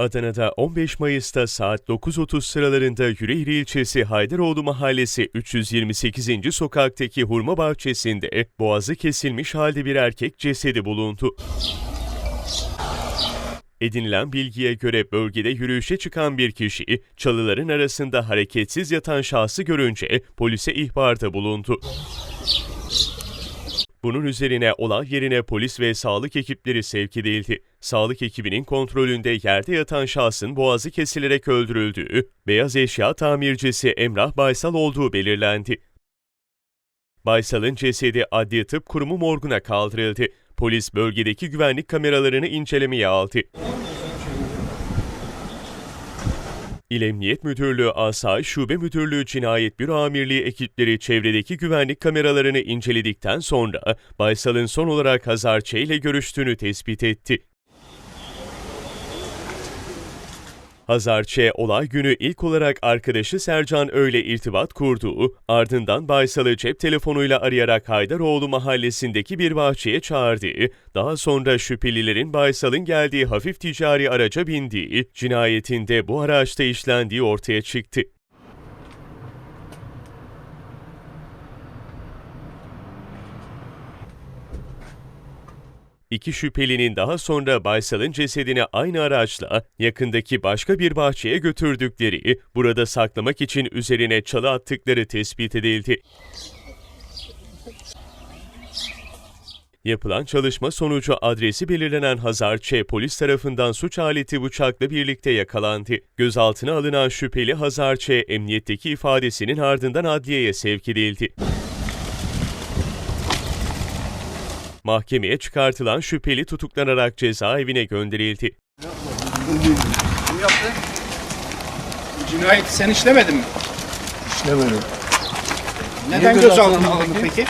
Adana'da 15 Mayıs'ta saat 9.30 sıralarında Yüreğir ilçesi Haydaroğlu Mahallesi 328. sokaktaki hurma bahçesinde boğazı kesilmiş halde bir erkek cesedi bulundu. Edinilen bilgiye göre bölgede yürüyüşe çıkan bir kişi çalıların arasında hareketsiz yatan şahsı görünce polise ihbarda bulundu. Bunun üzerine olay yerine polis ve sağlık ekipleri sevk edildi. Sağlık ekibinin kontrolünde yerde yatan şahsın boğazı kesilerek öldürüldüğü, beyaz eşya tamircisi Emrah Baysal olduğu belirlendi. Baysal'ın cesedi Adli Tıp Kurumu morguna kaldırıldı. Polis bölgedeki güvenlik kameralarını incelemeye aldı. İl Emniyet Müdürlüğü Asayiş Şube Müdürlüğü Cinayet Büro Amirliği ekipleri çevredeki güvenlik kameralarını inceledikten sonra Baysal'ın son olarak Hazar Ç. ile görüştüğünü tespit etti. Hazar Ç. olay günü ilk olarak arkadaşı Sercan Öyle irtibat kurduğu, ardından Baysal'ı cep telefonuyla arayarak Haydaroğlu mahallesindeki bir bahçeye çağırdığı, daha sonra şüphelilerin Baysal'ın geldiği hafif ticari araca bindiği, cinayetinde bu araçta işlendiği ortaya çıktı. İki şüphelinin daha sonra Baysal'ın cesedini aynı araçla yakındaki başka bir bahçeye götürdükleri, burada saklamak için üzerine çalı attıkları tespit edildi. Yapılan çalışma sonucu adresi belirlenen Hazar Ç. polis tarafından suç aleti bıçakla birlikte yakalandı. Gözaltına alınan şüpheli Hazar Ç. emniyetteki ifadesinin ardından adliyeye sevk edildi. Mahkemeye çıkartılan şüpheli tutuklanarak cezaevine gönderildi. Kim yaptı? Cinayeti sen işlemedin mi? İşlemedim. Neden gözaltına alındın peki?